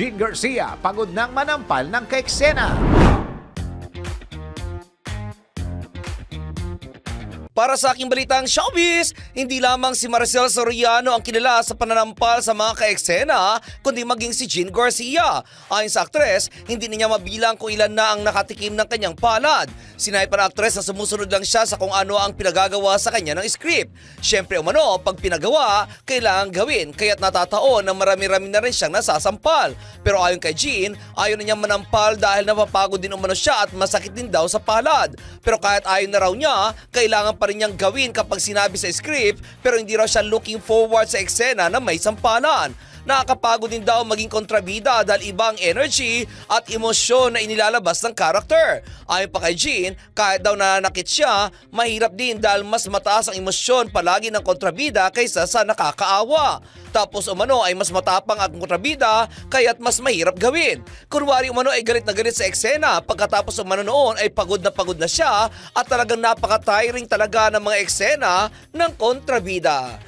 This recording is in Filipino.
Jean Garcia pagod nang manampal ng kaeksena. Para sa aking balitang showbiz, hindi lamang si Maricel Soriano ang kilala sa pananampal sa mga kaeksena, kundi maging si Jean Garcia. Ayon sa aktres, hindi niya mabilang kung ilan na ang nakatikim ng kanyang palad. Sinay pa ng aktres na sumusunod lang siya sa kung ano ang pinagagawa sa kanya ng script. Siyempre umano, pag pinagawa, kailangan gawin, kaya't natataon na marami-rami na rin siyang nasasampal. Pero ayon kay Jean, ayaw na niyang manampal dahil napapagod din umano siya at masakit din daw sa palad. Pero kahit ayaw na raw niya, kailangan pa rin niyang gawin kapag sinabi sa script pero hindi raw siya looking forward sa eksena na may sampalan. Nakakapagod din daw maging kontrabida dahil ibang energy at emosyon na inilalabas ng karakter. Ayon pa kay Jean, kahit daw nananakit siya, mahirap din dahil mas mataas ang emosyon palagi ng kontrabida kaysa sa nakakaawa. Tapos umano ay mas matapang ang kontrabida kaya't mas mahirap gawin. Kunwari umano ay galit na galit sa eksena pagkatapos umano noon ay pagod na pagod na siya at talagang napaka-tiring talaga ng mga eksena ng kontrabida.